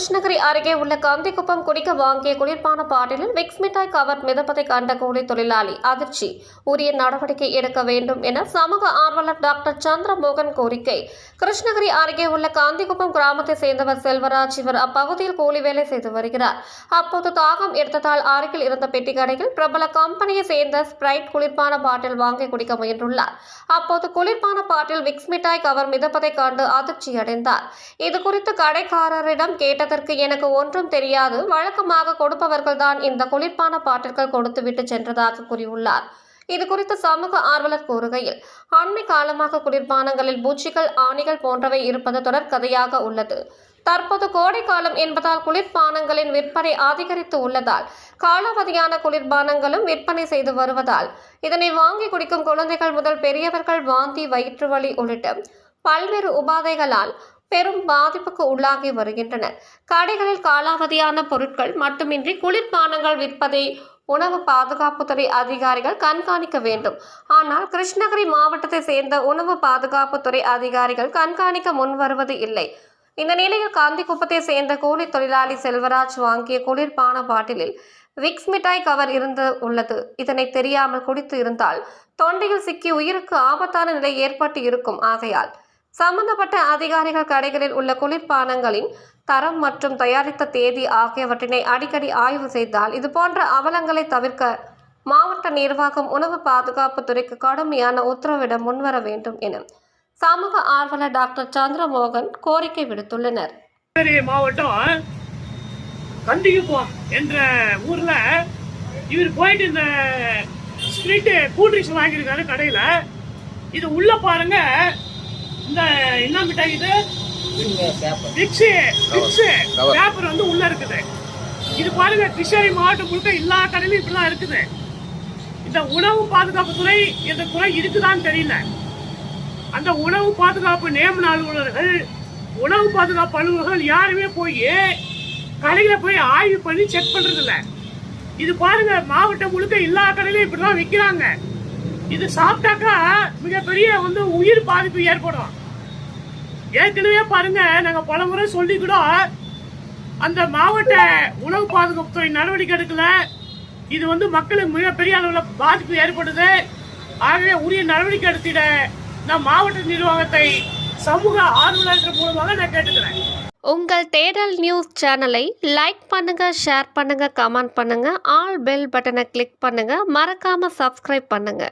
கிருஷ்ணகிரி அருகே உள்ள காந்திக்குப்பம் குடிக்க வாங்கிய குளிர்பான பாட்டிலில் விக்ஸ் மிட்டாய் கவர் மிதப்பதை கண்ட கூலி தொழிலாளி அதிர்ச்சி. உரிய நடவடிக்கை எடுக்க வேண்டும் என சமூக ஆர்வலர் டாக்டர் சந்திரமோகன் கோரிக்கை. கிருஷ்ணகிரி அருகே உள்ள காந்திக்குப்பம் கிராமத்தை சேர்ந்தவர் செல்வராஜ். இவர் அப்பகுதியில் கூலி வேலை செய்து வருகிறார். அப்போது தாகம் எடுத்ததால் அருகில் இருந்த பெட்டி கடையில் பிரபல கம்பெனியை சேர்ந்த ஸ்பிரைட் குளிர்பான பாட்டில் வாங்கி குடிக்க முயன்றுள்ளார். அப்போது குளிர்பான பாட்டில் விக்ஸ் மிட்டாய் கவர் மிதப்பதை கண்டு அதிர்ச்சி அடைந்தார் இது குறித்து கடைக்காரரிடம் கேட்டதற்கு எனக்கு ஒன்றும் தெரியாது. வழக்கமாக கொடுப்பவர்கள்தான் இந்த குளிர்பான பாட்டில்கள் கொடுத்துவிட்டு சென்றதாக கூறியுள்ளார். இது குறித்து சமூக ஆர்வலர் கூறுகையில் அண்மை காலமாக குளிர்பானங்களில் பூச்சிகள் ஆணிகள் போன்றவை இருப்பது தொடர்கதையாக உள்ளது. தற்போது கோடை காலம் என்பதால் குளிர்பானங்களின் விற்பனை அதிகரித்து உள்ளதால் காலாவதியான குளிர்பானங்களும் விற்பனை செய்து வருவதால் இதனை வாங்கி குடிக்கும் குழந்தைகள் முதல் பெரியவர்கள் வாந்தி வயிற்று வலி உள்ளிட்ட பல்வேறு உபாதைகளால் பெரும் பாதிப்புக்கு உள்ளாகி வருகின்றனர் கடைகளில் காலாவதியான பொருட்கள் மட்டுமின்றி குளிர்பானங்கள் விற்பதை உணவு பாதுகாப்புத்துறை அதிகாரிகள் கண்காணிக்க வேண்டும். ஆனால் கிருஷ்ணகிரி மாவட்டத்தை சேர்ந்த உணவு பாதுகாப்புத்துறை அதிகாரிகள் கண்காணிக்க முன்வருவது இல்லை. இந்த நிலையில் காந்திக்குப்பத்தை சேர்ந்த கூலி தொழிலாளி செல்வராஜ் வாங்கிய குளிர்பான பாட்டிலில் விக்ஸ் மிட்டாய் கவர் இருந்து உள்ளது. இதனை தெரியாமல் குடித்து இருந்தால் தொண்டையில் சிக்கி உயிருக்கு ஆபத்தான நிலை ஏற்பட்டு இருக்கும். ஆகையால் சம்பந்தப்பட்ட அதிகாரிகள் கடைகளில் உள்ள குளிர்பானங்களின் தரம் மற்றும் தயாரித்த தேதி ஆகியவற்றினை அடிக்கடி ஆய்வு செய்தால் இதுபோன்ற அவலங்களை தவிர்க்க மாவட்ட நிர்வாகம் உணவு பாதுகாப்பு துறைக்கு கடுமையான உத்தரவிட முன்வர வேண்டும் என சமூக ஆர்வலர் டாக்டர் சந்திரமோகன் கோரிக்கை விடுத்துள்ளனர். மாவட்டம் கண்டிக்குப்பம் என்ற ஊர்ல இவர் போயிட்டு இந்த ஸ்பிரிட் கூல்ட்ரிங்க்ஸ் வாங்கியிருக்காரு கடையில. இது உள்ள பாருங்க இந்த என்ன மிட்டாய் இது விக்ஸ் விக்ஸ் பேப்பர் வந்து உள்ள இருக்குது. இது பாருங்க கிருஷ்ணகிரி மாவட்டம் முழுக்க எல்லா கடையிலும் இப்படிதான் இருக்குது. இந்த உணவு பாதுகாப்பு துறை இந்த துறை இருக்குதான்னு தெரியல. அந்த உணவு பாதுகாப்பு நியமன அலுவலர்கள் உணவு பாதுகாப்பு அலுவலர்கள் யாருமே போய் கடையில போய் ஆய்வு பண்ணி செக் பண்றது இல்ல இது பாருங்க மாவட்டம் முழுக்க எல்லா கடையிலும் இப்படிதான் விற்கிறாங்க இது சாப்பிட்டாக்கா மிகப்பெரிய வந்து உயிர் பாதிப்பு ஏற்படும். ஏற்கனவே பாருங்க நாங்க பல முறை சொல்லி கூட அந்த மாவட்ட உணவு பாதுகாப்புத்துறை நடவடிக்கை எடுக்கல. இது வந்து மக்களுக்கு மிகப்பெரிய அளவில் பாதிப்பு ஏற்படுது. ஆகவே உரிய நடவடிக்கை எடுத்திட நான் மாவட்ட நிர்வாகத்தை சமூக ஆர்வலர்கள் மூலமாக நான் கேட்டுக்கிறேன். உங்கள் தேடல் நியூஸ் சேனலை லைக் பண்ணுங்க ஷேர் பண்ணுங்க கமெண்ட் பண்ணுங்க ஆல் பெல் பட்டனை கிளிக் பண்ணுங்க மறக்காம சப்ஸ்கிரைப் பண்ணுங்க.